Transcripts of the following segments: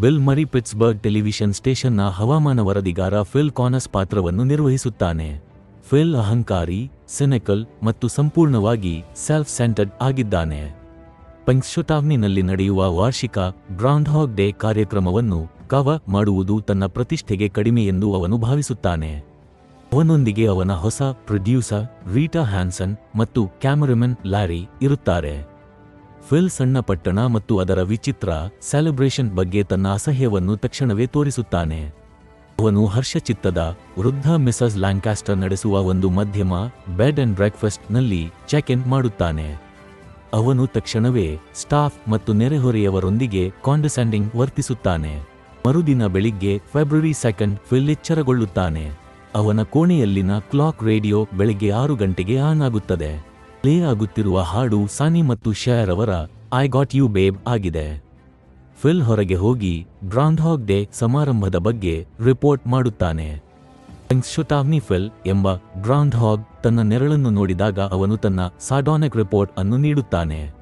Bill ಮರಿ Pittsburgh television ಸ್ಟೇಷನ್ನ ಹವಾಮಾನ ವರದಿಗಾರ fill ಕಾನಸ್ ಪಾತ್ರವನ್ನು ನಿರ್ವಹಿಸುತ್ತಾನೆ. ಫಿಲ್ ಅಹಂಕಾರಿ, ಸೆನೆಕಲ್ ಮತ್ತು ಸಂಪೂರ್ಣವಾಗಿ ಸೆಲ್ಫ್ ಸೆಂಟರ್ಡ್ ಆಗಿದ್ದಾನೆ. ಪೆಂಗ್ಶೊಟಾವ್ನಿನಲ್ಲಿ ನಡೆಯುವ ವಾರ್ಷಿಕ ಗ್ರಾಂಡ್ ಹಾಗ್ ಡೇ ಕಾರ್ಯಕ್ರಮವನ್ನು ಕವ ಮಾಡುವುದು ತನ್ನ ಪ್ರತಿಷ್ಠೆಗೆ ಕಡಿಮೆ ಎಂದು ಅವನು ಭಾವಿಸುತ್ತಾನೆ. ಅವನೊಂದಿಗೆ ಅವನ ಹೊಸ ಪ್ರೊಡ್ಯೂಸರ್ ರೀಟಾ ಹ್ಯಾನ್ಸನ್ ಮತ್ತು ಕ್ಯಾಮರಮನ್ ಲ್ಯಾರಿ ಇರುತ್ತಾರೆ. ಫಿಲ್ ಸಣ್ಣ ಪಟ್ಟಣ ಮತ್ತು ಅದರ ವಿಚಿತ್ರ ಸೆಲೆಬ್ರೇಷನ್ ಬಗ್ಗೆ ತನ್ನ ಅಸಹ್ಯವನ್ನು ತಕ್ಷಣವೇ ತೋರಿಸುತ್ತಾನೆ. ಅವನು ಹರ್ಷಚಿತ್ತದ ವೃದ್ಧ ಮಿಸಸ್ ಲ್ಯಾಂಕಾಸ್ಟರ್ ನಡೆಸುವ ಒಂದು ಮಧ್ಯಮ ಬೆಡ್ ಅಂಡ್ ಬ್ರೇಕ್ಫಾಸ್ಟ್ನಲ್ಲಿ ಚೆಕ್ ಇನ್ ಮಾಡುತ್ತಾನೆ. ಅವನು ತಕ್ಷಣವೇ ಸ್ಟಾಫ್ ಮತ್ತು ನೆರೆಹೊರೆಯವರೊಂದಿಗೆ ಕಾಂಡಸ್ಯಾಂಡಿಂಗ್ ವರ್ತಿಸುತ್ತಾನೆ. ಮರುದಿನ ಬೆಳಿಗ್ಗೆ ಫೆಬ್ರವರಿ ಸೆಕೆಂಡ್ ಫಿಲ್ ಎಚ್ಚರಗೊಳ್ಳುತ್ತಾನೆ. ಅವನ ಕೋಣೆಯಲ್ಲಿನ ಕ್ಲಾಕ್ ರೇಡಿಯೋ ಬೆಳಿಗ್ಗೆ ಆರು ಗಂಟೆಗೆ ಆನ್ ಆಗುತ್ತದೆ. ಪ್ಲೇ ಆಗುತ್ತಿರುವ ಹಾಡು ಸಾನಿ ಮತ್ತು ಶಯರ್ ಅವರ ಐ ಗಾಟ್ ಯು ಬೇಬ್ ಆಗಿದೆ. ಫಿಲ್ ಹೊರಗೆ ಹೋಗಿ ಗ್ರಾಂಡ್ ಹಾಗ್ ಡೇ ಸಮಾರಂಭದ ಬಗ್ಗೆ ರಿಪೋರ್ಟ್ ಮಾಡುತ್ತಾನೆ. ಶುತಾವ್ನಿ ಫಿಲ್ ಎಂಬ ಗ್ರಾಂಡ್ ಹಾಗ್ ತನ್ನ ನೆರಳನ್ನು ನೋಡಿದಾಗ ಅವನು ತನ್ನ ಸಾಡಾನಿಕ್ ರಿಪೋರ್ಟ್ ಅನ್ನು ನೀಡುತ್ತಾನೆ.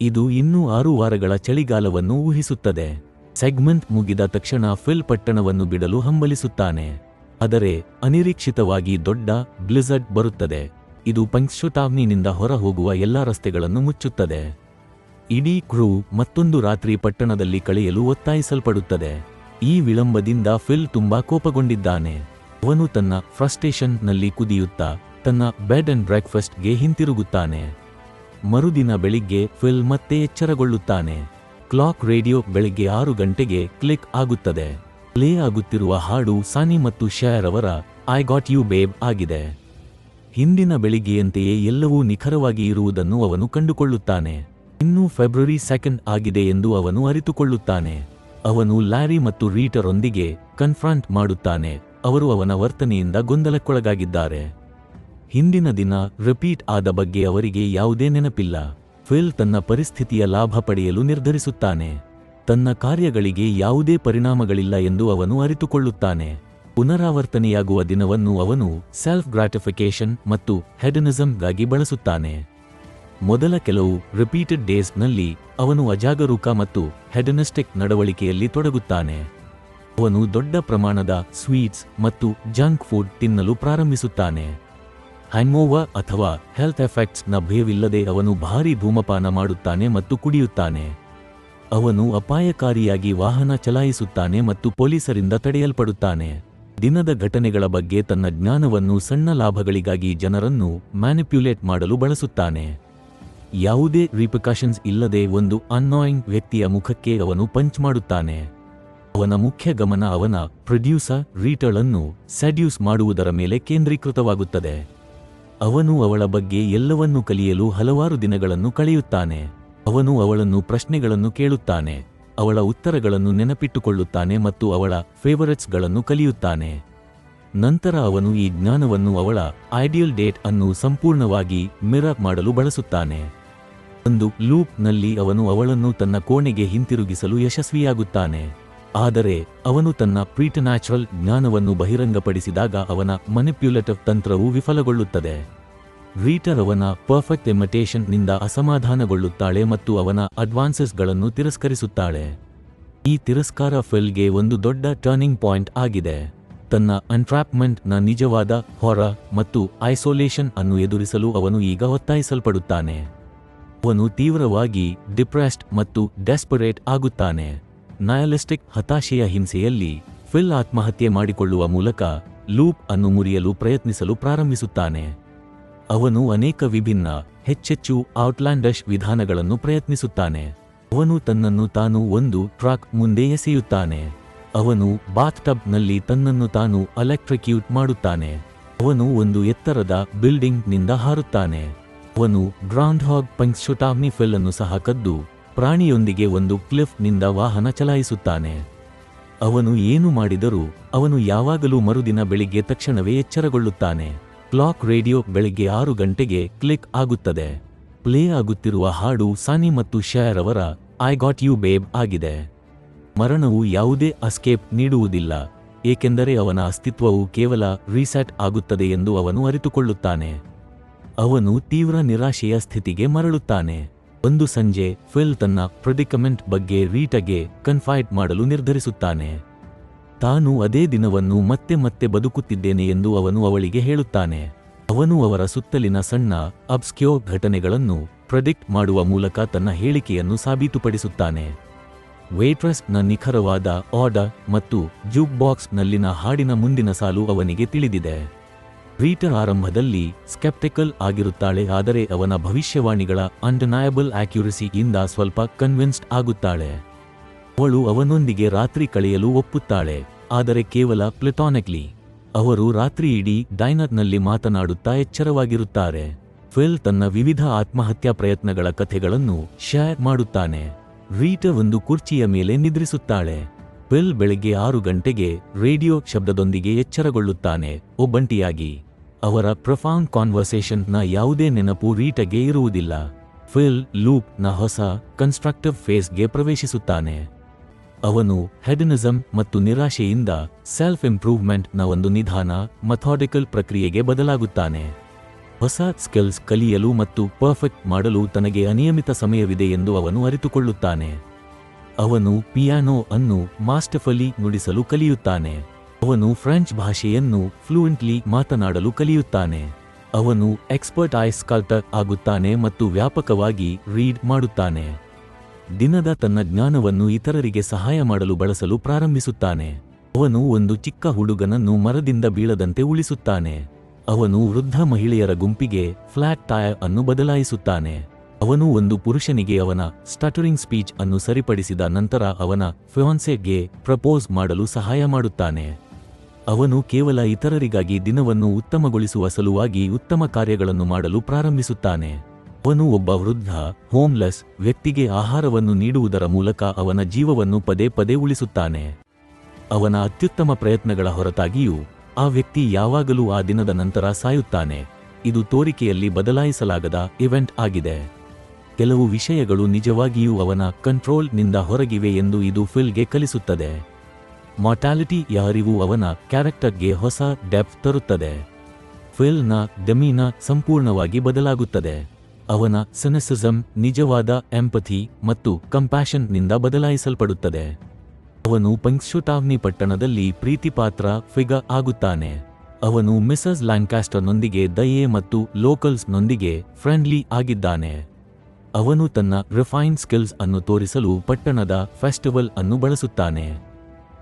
ಇದು ಇನ್ನೂ ಆರು ವಾರಗಳ ಚಳಿಗಾಲವನ್ನು ಊಹಿಸುತ್ತದೆ. ಸೆಗ್ಮೆಂಟ್ ಮುಗಿದ ತಕ್ಷಣ ಫಿಲ್ ಪಟ್ಟಣವನ್ನು ಬಿಡಲು ಹಂಬಲಿಸುತ್ತಾನೆ. ಆದರೆ ಅನಿರೀಕ್ಷಿತವಾಗಿ ದೊಡ್ಡ ಬ್ಲಿಝರ್ಡ್ ಬರುತ್ತದೆ. ಇದು ಪಂಕ್ಶುಟಾವ್ನಿನಿಂದ ಹೊರ ಹೋಗುವ ಎಲ್ಲಾ ರಸ್ತೆಗಳನ್ನು ಮುಚ್ಚುತ್ತದೆ. ಇಡೀ ಕ್ರೂ ಮತ್ತೊಂದು ರಾತ್ರಿ ಪಟ್ಟಣದಲ್ಲಿ ಕಳೆಯಲು ಒತ್ತಾಯಿಸಲ್ಪಡುತ್ತದೆ. ಈ ವಿಳಂಬದಿಂದ ಫಿಲ್ ತುಂಬಾ ಕೋಪಗೊಂಡಿದ್ದಾನೆ. ಅವನು ತನ್ನ ಫ್ರಸ್ಟೇಷನ್ನಲ್ಲಿ ಕುದಿಯುತ್ತಾ ತನ್ನ ಬೆಡ್ ಅಂಡ್ ಬ್ರೇಕ್ಫಾಸ್ಟ್ಗೆ ಹಿಂತಿರುಗುತ್ತಾನೆ. ಮರುದಿನ ಬೆಳಿಗ್ಗೆ ಫಿಲ್ ಮತ್ತೆ ಎಚ್ಚರಗೊಳ್ಳುತ್ತಾನೆ. ಕ್ಲಾಕ್ ರೇಡಿಯೋ ಬೆಳಿಗ್ಗೆ ಆರು ಗಂಟೆಗೆ ಕ್ಲಿಕ್ ಆಗುತ್ತದೆ. ಪ್ಲೇ ಆಗುತ್ತಿರುವ ಹಾಡು ಸಾನಿ ಮತ್ತು ಶೇರ್ ಅವರ ಐ ಗಾಟ್ ಯು ಬೇಬ್ ಆಗಿದೆ. ಹಿಂದಿನ ಬೆಳಿಗ್ಗೆಯಂತೆಯೇ ಎಲ್ಲವೂ ನಿಖರವಾಗಿ ಇರುವುದನ್ನು ಅವನು ಕಂಡುಕೊಳ್ಳುತ್ತಾನೆ. ಇನ್ನೂ ಫೆಬ್ರವರಿ ಸೆಕೆಂಡ್ ಆಗಿದೆ ಎಂದು ಅವನು ಅರಿತುಕೊಳ್ಳುತ್ತಾನೆ. ಅವನು ಲ್ಯಾರಿ ಮತ್ತು ರೀಟರೊಂದಿಗೆ ಕನ್ಫ್ರಾಂಟ್ ಮಾಡುತ್ತಾನೆ. ಅವರು ಅವನ ವರ್ತನೆಯಿಂದ ಗೊಂದಲಕ್ಕೊಳಗಾಗಿದ್ದಾರೆ. ಹಿಂದಿನ ದಿನ ರಿಪೀಟ್ ಆದ ಬಗ್ಗೆ ಅವರಿಗೆ ಯಾವುದೇ ನೆನಪಿಲ್ಲ. ಫಿಲ್ ತನ್ನ ಪರಿಸ್ಥಿತಿಯ ಲಾಭ ಪಡೆಯಲು ನಿರ್ಧರಿಸುತ್ತಾನೆ. ತನ್ನ ಕಾರ್ಯಗಳಿಗೆ ಯಾವುದೇ ಪರಿಣಾಮಗಳಿಲ್ಲ ಎಂದು ಅವನು ಅರಿತುಕೊಳ್ಳುತ್ತಾನೆ. ಪುನರಾವರ್ತನೆಯಾಗುವ ದಿನವನ್ನು ಅವನು ಸೆಲ್ಫ್ ಗ್ರಾಟಿಫಿಕೇಶನ್ ಮತ್ತು ಹೆಡನಿಸಮ್ಗಾಗಿ ಬಳಸುತ್ತಾನೆ. ಮೊದಲ ಕೆಲವು ರಿಪೀಟೆಡ್ ಡೇಸ್ನಲ್ಲಿ ಅವನು ಅಜಾಗರೂಕ ಮತ್ತು ಹೆಡನಿಸ್ಟಿಕ್ ನಡವಳಿಕೆಯಲ್ಲಿ ತೊಡಗುತ್ತಾನೆ. ಅವನು ದೊಡ್ಡ ಪ್ರಮಾಣದ ಸ್ವೀಟ್ಸ್ ಮತ್ತು ಜಂಕ್ ಫುಡ್ ತಿನ್ನಲು ಪ್ರಾರಂಭಿಸುತ್ತಾನೆ. ಹ್ಯಾಂಗೋವ ಅಥವಾ ಹೆಲ್ತ್ ಎಫೆಕ್ಟ್ಸ್ನ ಭಯವಿಲ್ಲದೆ ಅವನು ಭಾರೀ ಧೂಮಪಾನ ಮಾಡುತ್ತಾನೆ ಮತ್ತು ಕುಡಿಯುತ್ತಾನೆ. ಅವನು ಅಪಾಯಕಾರಿಯಾಗಿ ವಾಹನ ಚಲಾಯಿಸುತ್ತಾನೆ ಮತ್ತು ಪೊಲೀಸರಿಂದ ತಡೆಯಲ್ಪಡುತ್ತಾನೆ. ದಿನದ ಘಟನೆಗಳ ಬಗ್ಗೆ ತನ್ನ ಜ್ಞಾನವನ್ನು ಸಣ್ಣ ಲಾಭಗಳಿಗಾಗಿ ಜನರನ್ನು ಮ್ಯಾನಿಪ್ಯುಲೇಟ್ ಮಾಡಲು ಬಳಸುತ್ತಾನೆ. ಯಾವುದೇ ರಿಪಿಕಾಷನ್ಸ್ ಇಲ್ಲದೆ ಒಂದು ಅನ್ನಾಯಿಂಗ್ ವ್ಯಕ್ತಿಯ ಮುಖಕ್ಕೆ ಅವನು ಪಂಚ್ ಮಾಡುತ್ತಾನೆ. ಅವನ ಮುಖ್ಯ ಗಮನ ಅವನ ಪ್ರೊಡ್ಯೂಸರ್ ರೀಟಳನ್ನು ಸ್ಯಾಡ್ಯೂಸ್ ಮಾಡುವುದರ ಮೇಲೆ ಕೇಂದ್ರೀಕೃತವಾಗುತ್ತದೆ. ಅವನು ಅವಳ ಬಗ್ಗೆ ಎಲ್ಲವನ್ನೂ ಕಲಿಯಲು ಹಲವಾರು ದಿನಗಳನ್ನು ಕಳೆಯುತ್ತಾನೆ. ಅವನು ಅವಳನ್ನು ಪ್ರಶ್ನೆಗಳನ್ನು ಕೇಳುತ್ತಾನೆ. ಅವಳ ಉತ್ತರಗಳನ್ನು ನೆನಪಿಟ್ಟುಕೊಳ್ಳುತ್ತಾನೆ ಮತ್ತು ಅವಳ ಫೇವರೆಟ್ಸ್ಗಳನ್ನು ಕಲಿಯುತ್ತಾನೆ. ನಂತರ ಅವನು ಈ ಜ್ಞಾನವನ್ನು ಅವಳ ಐಡಿಯಲ್ ಡೇಟ್ ಅನ್ನು ಸಂಪೂರ್ಣವಾಗಿ ಮಿರಾಕ್ ಮಾಡಲು ಬಳಸುತ್ತಾನೆ. ಒಂದು ಲೂಪ್ನಲ್ಲಿ ಅವನು ಅವಳನ್ನು ತನ್ನ ಕೋಣೆಗೆ ಹಿಂತಿರುಗಿಸಲು ಯಶಸ್ವಿಯಾಗುತ್ತಾನೆ. ಆದರೆ ಅವನು ತನ್ನ ಪ್ರೀಟನ್ಯಾಚುರಲ್ ಜ್ಞಾನವನ್ನು ಬಹಿರಂಗಪಡಿಸಿದಾಗ ಅವನ ಮನಿಪ್ಯುಲೇಟಿವ್ ತಂತ್ರವು ವಿಫಲಗೊಳ್ಳುತ್ತದೆ. ರೀಟರ್ ಅವನ ಪರ್ಫೆಕ್ಟ್ ಎಮಿಟೇಷನ್ನಿಂದ ಅಸಮಾಧಾನಗೊಳ್ಳುತ್ತಾಳೆ ಮತ್ತು ಅವನ ಅಡ್ವಾನ್ಸಸ್ಗಳನ್ನು ತಿರಸ್ಕರಿಸುತ್ತಾಳೆ. ಈ ತಿರಸ್ಕಾರ ಫಿಲ್ಗೆ ಒಂದು ದೊಡ್ಡ ಟರ್ನಿಂಗ್ ಪಾಯಿಂಟ್ ಆಗಿದೆ. ತನ್ನ ಅನ್ಟ್ರಾಪ್ಮೆಂಟ್ನ ನಿಜವಾದ ಹೊರ ಮತ್ತು ಐಸೋಲೇಷನ್ ಅನ್ನು ಎದುರಿಸಲು ಅವನು ಈಗ ಒತ್ತಾಯಿಸಲ್ಪಡುತ್ತಾನೆ. ಅವನು ತೀವ್ರವಾಗಿ ಡಿಪ್ರೆಸ್ಡ್ ಮತ್ತು ಡೆಸ್ಪರೇಟ್ ಆಗುತ್ತಾನೆ. ನಯಾಲಿಸ್ಟಿಕ್ ಹತಾಶೆಯ ಹಿಂಸೆಯಲ್ಲಿ ಫಿಲ್ ಆತ್ಮಹತ್ಯೆ ಮಾಡಿಕೊಳ್ಳುವ ಮೂಲಕ ಲೂಪ್ ಅನ್ನು ಮುರಿಯಲು ಪ್ರಯತ್ನಿಸಲು ಪ್ರಾರಂಭಿಸುತ್ತಾನೆ. ಅವನು ಅನೇಕ ವಿಭಿನ್ನ, ಹೆಚ್ಚೆಚ್ಚು ಔಟ್ಲ್ಯಾಂಡಶ್ ವಿಧಾನಗಳನ್ನು ಪ್ರಯತ್ನಿಸುತ್ತಾನೆ. ಅವನು ತನ್ನನ್ನು ತಾನು ಒಂದು ಟ್ರಕ್ ಮುಂದೆ ಎಸೆಯುತ್ತಾನೆ. ಅವನು ಬಾತ್ಟಬ್ನಲ್ಲಿ ತನ್ನನ್ನು ತಾನು ಎಲೆಕ್ಟ್ರಿಕ್ಯೂಟ್ ಮಾಡುತ್ತಾನೆ. ಅವನು ಒಂದು ಎತ್ತರದ ಬಿಲ್ಡಿಂಗ್ನಿಂದ ಹಾರುತ್ತಾನೆ. ಅವನು ಗ್ರಾಂಡ್ ಹಾಗ್ ಅನ್ನು ಸಹ ಕದ್ದು ಪ್ರಾಣಿಯೊಂದಿಗೆ ಒಂದು ಕ್ಲಿಫ್ನಿಂದ ವಾಹನ ಚಲಾಯಿಸುತ್ತಾನೆ. ಅವನು ಏನು ಮಾಡಿದರೂ ಅವನು ಯಾವಾಗಲೂ ಮರುದಿನ ಬೆಳಿಗ್ಗೆ ತಕ್ಷಣವೇ ಎಚ್ಚರಗೊಳ್ಳುತ್ತಾನೆ. ಕ್ಲಾಕ್ ರೇಡಿಯೋ ಬೆಳಗ್ಗೆ ಆರು ಗಂಟೆಗೆ ಕ್ಲಿಕ್ ಆಗುತ್ತದೆ. ಪ್ಲೇ ಆಗುತ್ತಿರುವ ಹಾಡು ಸಾನಿ ಮತ್ತು ಶಯರ್ ಅವರ ಐ ಗಾಟ್ ಯು ಬೇಬ್ ಆಗಿದೆ. ಮರಣವು ಯಾವುದೇ ಅಸ್ಕೇಪ್ ನೀಡುವುದಿಲ್ಲ, ಏಕೆಂದರೆ ಅವನ ಅಸ್ತಿತ್ವವು ಕೇವಲ ರೀಸೆಟ್ ಆಗುತ್ತದೆ ಎಂದು ಅವನು ಅರಿತುಕೊಳ್ಳುತ್ತಾನೆ. ಅವನು ತೀವ್ರ ನಿರಾಶೆಯ ಸ್ಥಿತಿಗೆ ಮರಳುತ್ತಾನೆ. ಒಂದು ಸಂಜೆ ಫಿಲ್ ತನ್ನ ಪ್ರೆಡಿಕಮೆಂಟ್ ಬಗ್ಗೆ ರೀಟಗೆ ಕನ್ಫೈಡ್ ಮಾಡಲು ನಿರ್ಧರಿಸುತ್ತಾನೆ. ತಾನು ಅದೇ ದಿನವನ್ನು ಮತ್ತೆ ಮತ್ತೆ ಬದುಕುತ್ತಿದ್ದೇನೆ ಎಂದು ಅವನು ಅವಳಿಗೆ ಹೇಳುತ್ತಾನೆ. ಅವನು ಅವರ ಸುತ್ತಲಿನ ಸಣ್ಣ ಅಬ್ಸ್ಕ್ಯೋ ಘಟನೆಗಳನ್ನು ಪ್ರೆಡಿಕ್ಟ್ ಮಾಡುವ ಮೂಲಕ ತನ್ನ ಹೇಳಿಕೆಯನ್ನು ಸಾಬೀತುಪಡಿಸುತ್ತಾನೆ. ವೇಟ್ರೆಸ್ಟ್ನ ನಿಖರವಾದ ಆರ್ಡರ್ ಮತ್ತು ಜೂಕ್ ಬಾಕ್ಸ್ನಲ್ಲಿನ ಹಾಡಿನ ಮುಂದಿನ ಸಾಲು ಅವನಿಗೆ ತಿಳಿದಿದೆ. ರೀಟರ್ ಆರಂಭದಲ್ಲಿ ಸ್ಕೆಪ್ಟಿಕಲ್ ಆಗಿರುತ್ತಾಳೆ, ಆದರೆ ಅವನ ಭವಿಷ್ಯವಾಣಿಗಳ ಅಂಡನಾಯಬಲ್ ಆಕ್ಯುರಸಿಯಿಂದ ಸ್ವಲ್ಪ ಕನ್ವಿನ್ಸ್ಡ್ ಆಗುತ್ತಾಳೆ. ಅವಳು ಅವನೊಂದಿಗೆ ರಾತ್ರಿ ಕಳೆಯಲು ಒಪ್ಪುತ್ತಾಳೆ, ಆದರೆ ಕೇವಲ ಪ್ಲೆಟಾನಿಕ್ಲಿ. ಅವರು ರಾತ್ರಿ ಇಡೀ ಡೈನರ್ನಲ್ಲಿ ಮಾತನಾಡುತ್ತಾ ಎಚ್ಚರವಾಗಿರುತ್ತಾರೆ. ಫಿಲ್ ತನ್ನ ವಿವಿಧ ಆತ್ಮಹತ್ಯಾ ಪ್ರಯತ್ನಗಳ ಕಥೆಗಳನ್ನು ಶೇರ್ ಮಾಡುತ್ತಾನೆ. ರೀಟ ಒಂದು ಕುರ್ಚಿಯ ಮೇಲೆ ನಿದ್ರಿಸುತ್ತಾಳೆ. ಫಿಲ್ ಬೆಳಗ್ಗೆ ಆರು ಗಂಟೆಗೆ ರೇಡಿಯೋ ಶಬ್ದದೊಂದಿಗೆ ಎಚ್ಚರಗೊಳ್ಳುತ್ತಾನೆ, ಒಬ್ಬಂಟಿಯಾಗಿ. ಅವರ ಪ್ರೊಫೌಂಡ್ ಕಾನ್ವರ್ಸೇಷನ್ನ ಯಾವುದೇ ನೆನಪು ರೀಟಗೆ ಇರುವುದಿಲ್ಲ. ಫಿಲ್ ಲೂಪ್ನ ಹೊಸ ಕನ್ಸ್ಟ್ರಕ್ಟಿವ್ ಫೇಸ್ಗೆ ಪ್ರವೇಶಿಸುತ್ತಾನೆ. ಅವನು ಹೆಡನಿಸಂ ಮತ್ತು ನಿರಾಶೆಯಿಂದ ಸೆಲ್ಫ್ ಇಂಪ್ರೂವ್ಮೆಂಟ್ನ ಒಂದು ನಿಧಾನ ಮಥಾಡಿಕಲ್ ಪ್ರಕ್ರಿಯೆಗೆ ಬದಲಾಗುತ್ತಾನೆ. ಹೊಸ ಸ್ಕಿಲ್ಸ್ ಕಲಿಯಲು ಮತ್ತು ಪರ್ಫೆಕ್ಟ್ ಮಾಡಲು ತನಗೆ ಅನಿಯಮಿತ ಸಮಯವಿದೆ ಎಂದು ಅವನು ಅರಿತುಕೊಳ್ಳುತ್ತಾನೆ. ಅವನು ಪಿಯಾನೋ ಅನ್ನು ಮಾಸ್ಟಫಲಿ ನುಡಿಸಲು ಕಲಿಯುತ್ತಾನೆ. ಅವನು ಫ್ರೆಂಚ್ ಭಾಷೆಯನ್ನು ಫ್ಲೂಯೆಂಟ್ಲಿ ಮಾತನಾಡಲು ಕಲಿಯುತ್ತಾನೆ. ಅವನು ಎಕ್ಸ್ಪರ್ಟ್ ಐಸ್ಕಾಲ್ಟರ್ ಸ್ಕಲ್ಟರ್ ಆಗುತ್ತಾನೆ ಮತ್ತು ವ್ಯಾಪಕವಾಗಿ ರೀಡ್ ಮಾಡುತ್ತಾನೆ. ದಿನದ ತನ್ನ ಜ್ಞಾನವನ್ನು ಇತರರಿಗೆ ಸಹಾಯ ಮಾಡಲು ಬಳಸಲು ಪ್ರಾರಂಭಿಸುತ್ತಾನೆ. ಅವನು ಒಂದು ಚಿಕ್ಕ ಹುಡುಗನನ್ನು ಮರದಿಂದ ಬೀಳದಂತೆ ಉಳಿಸುತ್ತಾನೆ. ಅವನು ವೃದ್ಧ ಮಹಿಳೆಯರ ಗುಂಪಿಗೆ ಫ್ಲಾಟ್ ಟೈರ್ ಅನ್ನು ಬದಲಾಯಿಸುತ್ತಾನೆ. ಅವನು ಒಂದು ಪುರುಷನಿಗೆ ಅವನ ಸ್ಟಟರಿಂಗ್ ಸ್ಪೀಚ್ ಅನ್ನು ಸರಿಪಡಿಸಿದ ನಂತರ ಅವನ ಫಿಯಾನ್ಸೆಗೆ ಪ್ರಪೋಸ್ ಮಾಡಲು ಸಹಾಯ ಮಾಡುತ್ತಾನೆ. ಅವನು ಕೇವಲ ಇತರರಿಗಾಗಿ ದಿನವನ್ನು ಉತ್ತಮಗೊಳಿಸುವ ಸಲುವಾಗಿ ಉತ್ತಮ ಕಾರ್ಯಗಳನ್ನು ಮಾಡಲು ಪ್ರಾರಂಭಿಸುತ್ತಾನೆ. ಅವನು ಒಬ್ಬ ವೃದ್ಧ ಹೋಮ್ಲೆಸ್ ವ್ಯಕ್ತಿಗೆ ಆಹಾರವನ್ನು ನೀಡುವುದರ ಮೂಲಕ ಅವನ ಜೀವವನ್ನು ಪದೇ ಪದೇ ಉಳಿಸುತ್ತಾನೆ. ಅವನ ಅತ್ಯುತ್ತಮ ಪ್ರಯತ್ನಗಳ ಹೊರತಾಗಿಯೂ, ಆ ವ್ಯಕ್ತಿ ಯಾವಾಗಲೂ ಆ ದಿನದ ನಂತರ ಸಾಯುತ್ತಾನೆ. ಇದು ತೋರಿಕೆಯಲ್ಲಿ ಬದಲಾಯಿಸಲಾಗದ ಇವೆಂಟ್ ಆಗಿದೆ. ಕೆಲವು ವಿಷಯಗಳು ನಿಜವಾಗಿಯೂ ಅವನ ಕಂಟ್ರೋಲ್ನಿಂದ ಹೊರಗಿವೆ ಎಂದು ಇದು ಫಿಲ್ಗೆ ಕಲಿಸುತ್ತದೆ. ಮಾರ್ಟಾಲಿಟಿಯ ಅರಿವು ಅವನ ಕ್ಯಾರೆಕ್ಟರ್ಗೆ ಹೊಸ ಡೆಪ್ ತರುತ್ತದೆ. ಫಿಲ್ನ, ಡೆಮೀನ, ಸಂಪೂರ್ಣವಾಗಿ ಬದಲಾಗುತ್ತದೆ. ಅವನ ಸೆನೆಸಿಸಮ್ ನಿಜವಾದ ಎಂಪಥಿ ಮತ್ತು ಕಂಪ್ಯಾಷನ್ನಿಂದ ಬದಲಾಯಿಸಲ್ಪಡುತ್ತದೆ. ಅವನು ಪಂಕ್ಷುಟಾವ್ನಿ ಪಟ್ಟಣದಲ್ಲಿ ಪ್ರೀತಿಪಾತ್ರ ಫಿಗ ಆಗುತ್ತಾನೆ. ಅವನು ಮಿಸಸ್ ಲ್ಯಾಂಕಾಸ್ಟರ್ನೊಂದಿಗೆ ದಯೆ ಮತ್ತು ಲೋಕಲ್ಸ್ನೊಂದಿಗೆ ಫ್ರೆಂಡ್ಲಿ ಆಗಿದ್ದಾನೆ. ಅವನು ತನ್ನ ರಿಫೈನ್ ಸ್ಕಿಲ್ಸ್ ಅನ್ನು ತೋರಿಸಲು ಪಟ್ಟಣದ ಫೆಸ್ಟಿವಲ್ ಅನ್ನು ಬಳಸುತ್ತಾನೆ.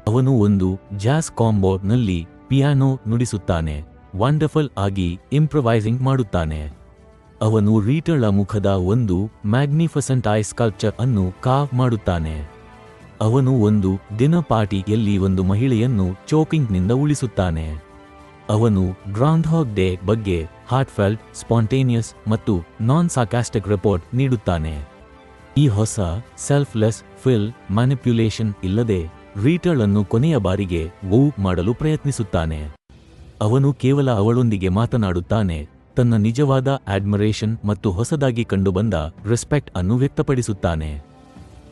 ಅವನು ಒಂದು ಜಾಸ್ ಕಾಂಬೋನಲ್ಲಿ ಪಿಯಾನೋ ನುಡಿಸುತ್ತಾನೆ. ವಂಡರ್ಫುಲ್ ಆಗಿ ಇಂಪ್ರವೈಸಿಂಗ್ ಮಾಡುತ್ತಾನೆ. ಅವನು ರೀಟಳ ಮುಖದ ಒಂದು ಮ್ಯಾಗ್ನಿಫಸೆಂಟ್ ಐ ಸ್ಕಲ್ಪ್ಚರ್ ಅನ್ನು ಕಾವ್ ಮಾಡುತ್ತಾನೆ. ಅವನು ಒಂದು ದಿನ ಪಾರ್ಟಿಯಲ್ಲಿ ಒಂದು ಮಹಿಳೆಯನ್ನು ಚೋಕಿಂಗ್ನಿಂದ ಉಳಿಸುತ್ತಾನೆ. ಅವನು ಗ್ರಾಂಡ್ಹಾಗ್ ಡೇ ಬಗ್ಗೆ ಹಾರ್ಟ್ಫೆಲ್ಟ್ ಸ್ಪಾಂಟೇನಿಯಸ್ ಮತ್ತು ನಾನ್ ಸಾಕಾಸ್ಟಿಕ್ ರಿಪೋರ್ಟ್ ನೀಡುತ್ತಾನೆ. ಈ ಹೊಸ ಸೆಲ್ಫ್ಲೆಸ್ ಫಿಲ್ ಮ್ಯಾನಿಪ್ಯುಲೇಷನ್ ಇಲ್ಲದೆ ರೀಟಲ್ ಅನ್ನು ಕೊನೆಯ ಬಾರಿಗೆ ವೂ ಮಾಡಲು ಪ್ರಯತ್ನಿಸುತ್ತಾನೆ. ಅವನು ಕೇವಲ ಅವಳೊಂದಿಗೆ ಮಾತನಾಡುತ್ತಾನೆ. ತನ್ನ ನಿಜವಾದ ಅಡ್ಮಿರೇಷನ್ ಮತ್ತು ಹೊಸದಾಗಿ ಕಂಡುಬಂದ ರೆಸ್ಪೆಕ್ಟ್ ಅನ್ನು ವ್ಯಕ್ತಪಡಿಸುತ್ತಾನೆ.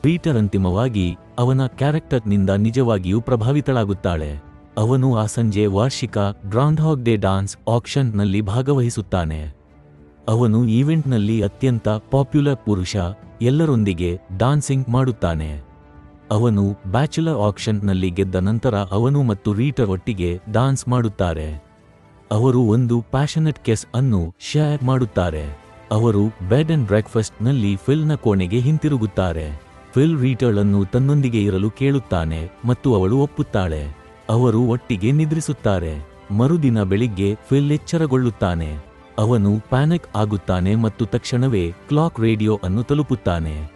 ಪೀಟರ್ ಅಂತಿಮವಾಗಿ ಅವನ ಕ್ಯಾರೆಕ್ಟರ್ನಿಂದ ನಿಜವಾಗಿಯೂ ಪ್ರಭಾವಿತಳಾಗುತ್ತಾಳೆ. ಅವನು ಆ ಸಂಜೆ ವಾರ್ಷಿಕ ಗ್ರಾಂಡ್ಹಾಗ್ ಡೇ ಡಾನ್ಸ್ ಆಕ್ಷನ್ನಲ್ಲಿ ಭಾಗವಹಿಸುತ್ತಾನೆ. ಅವನು ಈವೆಂಟ್ನಲ್ಲಿ ಅತ್ಯಂತ ಪಾಪ್ಯುಲರ್ ಪುರುಷ, ಎಲ್ಲರೊಂದಿಗೆ ಡಾನ್ಸಿಂಗ್ ಮಾಡುತ್ತಾನೆ. ಅವನು ಬ್ಯಾಚುಲರ್ ಆಕ್ಷನ್ನಲ್ಲಿ ಗೆದ್ದ ನಂತರ ಅವನು ಮತ್ತು ರೀಟರ್ ಒಟ್ಟಿಗೆ ಡಾನ್ಸ್ ಮಾಡುತ್ತಾರೆ. ಅವರು ಒಂದು ಪ್ಯಾಷನೆಟ್ ಕೆಸ್ ಅನ್ನು ಶೇರ್ ಮಾಡುತ್ತಾರೆ. ಅವರು ಬೆಡ್ ಅಂಡ್ ಬ್ರೇಕ್ಫಾಸ್ಟ್ನಲ್ಲಿ ಫಿಲ್ನ ಕೋಣೆಗೆ ಹಿಂತಿರುಗುತ್ತಾರೆ. ಫಿಲ್ ರೀಟಲ್ ಅನ್ನು ತನ್ನೊಂದಿಗೆ ಇರಲು ಕೇಳುತ್ತಾನೆ ಮತ್ತು ಅವಳು ಒಪ್ಪುತ್ತಾಳೆ. ಅವರು ಒಟ್ಟಿಗೆ ನಿದ್ರಿಸುತ್ತಾರೆ. ಮರುದಿನ ಬೆಳಿಗ್ಗೆ ಫಿಲ್ ಎಚ್ಚರಗೊಳ್ಳುತ್ತಾನೆ. ಅವನು ಪ್ಯಾನಿಕ್ ಆಗುತ್ತಾನೆ ಮತ್ತು ತಕ್ಷಣವೇ ಕ್ಲಾಕ್ ರೇಡಿಯೋ ಅನ್ನು ತಲುಪುತ್ತಾನೆ.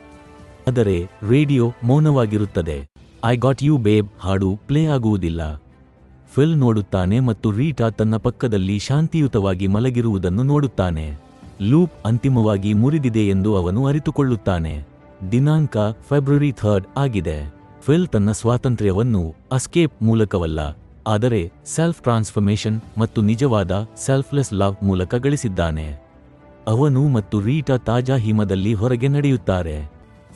ಆದರೆ ರೇಡಿಯೋ ಮೌನವಾಗಿರುತ್ತದೆ. ಐ ಗಾಟ್ ಯು ಬೇಬ್ ಹಾಡು ಪ್ಲೇ ಆಗುವುದಿಲ್ಲ. ಫಿಲ್ ನೋಡುತ್ತಾನೆ ಮತ್ತು ರೀಟಾ ತನ್ನ ಪಕ್ಕದಲ್ಲಿ ಶಾಂತಿಯುತವಾಗಿ ಮಲಗಿರುವುದನ್ನು ನೋಡುತ್ತಾನೆ. ಲೂಪ್ ಅಂತಿಮವಾಗಿ ಮುರಿದಿದೆ ಎಂದು ಅವನು ಅರಿತುಕೊಳ್ಳುತ್ತಾನೆ. ದಿನಾಂಕ ಫೆಬ್ರವರಿ ಥರ್ಡ್ ಆಗಿದೆ. ಫಿಲ್ ತನ್ನ ಸ್ವಾತಂತ್ರ್ಯವನ್ನು ಅಸ್ಕೇಪ್ ಮೂಲಕವಲ್ಲ, ಆದರೆ ಸೆಲ್ಫ್ ಟ್ರಾನ್ಸ್ಫರ್ಮೇಷನ್ ಮತ್ತು ನಿಜವಾದ ಸೆಲ್ಫ್ಲೆಸ್ ಲವ್ ಮೂಲಕ ಗಳಿಸಿದ್ದಾನೆ. ಅವನು ಮತ್ತು ರೀಟಾ ತಾಜಾ ಹಿಮದಲ್ಲಿ ಹೊರಗೆ ನಡೆಯುತ್ತಾರೆ.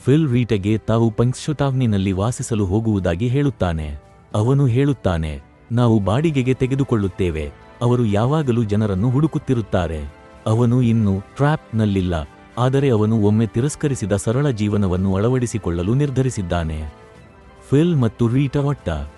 ಫಿಲ್ ರೀಟಗೆ ತಾವು ಪಂಕ್ಷುತಾವ್ನಿನಲ್ಲಿ ವಾಸಿಸಲು ಹೋಗುವುದಾಗಿ ಹೇಳುತ್ತಾನೆ. ಅವನು ಹೇಳುತ್ತಾನೆ ನಾವು ಬಾಡಿಗೆಗೆ ತೆಗೆದುಕೊಳ್ಳುತ್ತೇವೆ. ಅವರು ಯಾವಾಗಲೂ ಜನರನ್ನು ಹುಡುಕುತ್ತಿರುತ್ತಾರೆ. ಅವನು ಇನ್ನು ಟ್ರ್ಯಾಪ್ನಲ್ಲಿಲ್ಲ ಆದರೆ ಅವನು ಒಮ್ಮೆ ತಿರಸ್ಕರಿಸಿದ ಸರಳ ಜೀವನವನ್ನು ಅಳವಡಿಸಿಕೊಳ್ಳಲು ನಿರ್ಧರಿಸಿದ್ದಾನೆ. ಫಿಲ್ ಮತ್ತು ರೀಟಾ ಒಟ್ಟ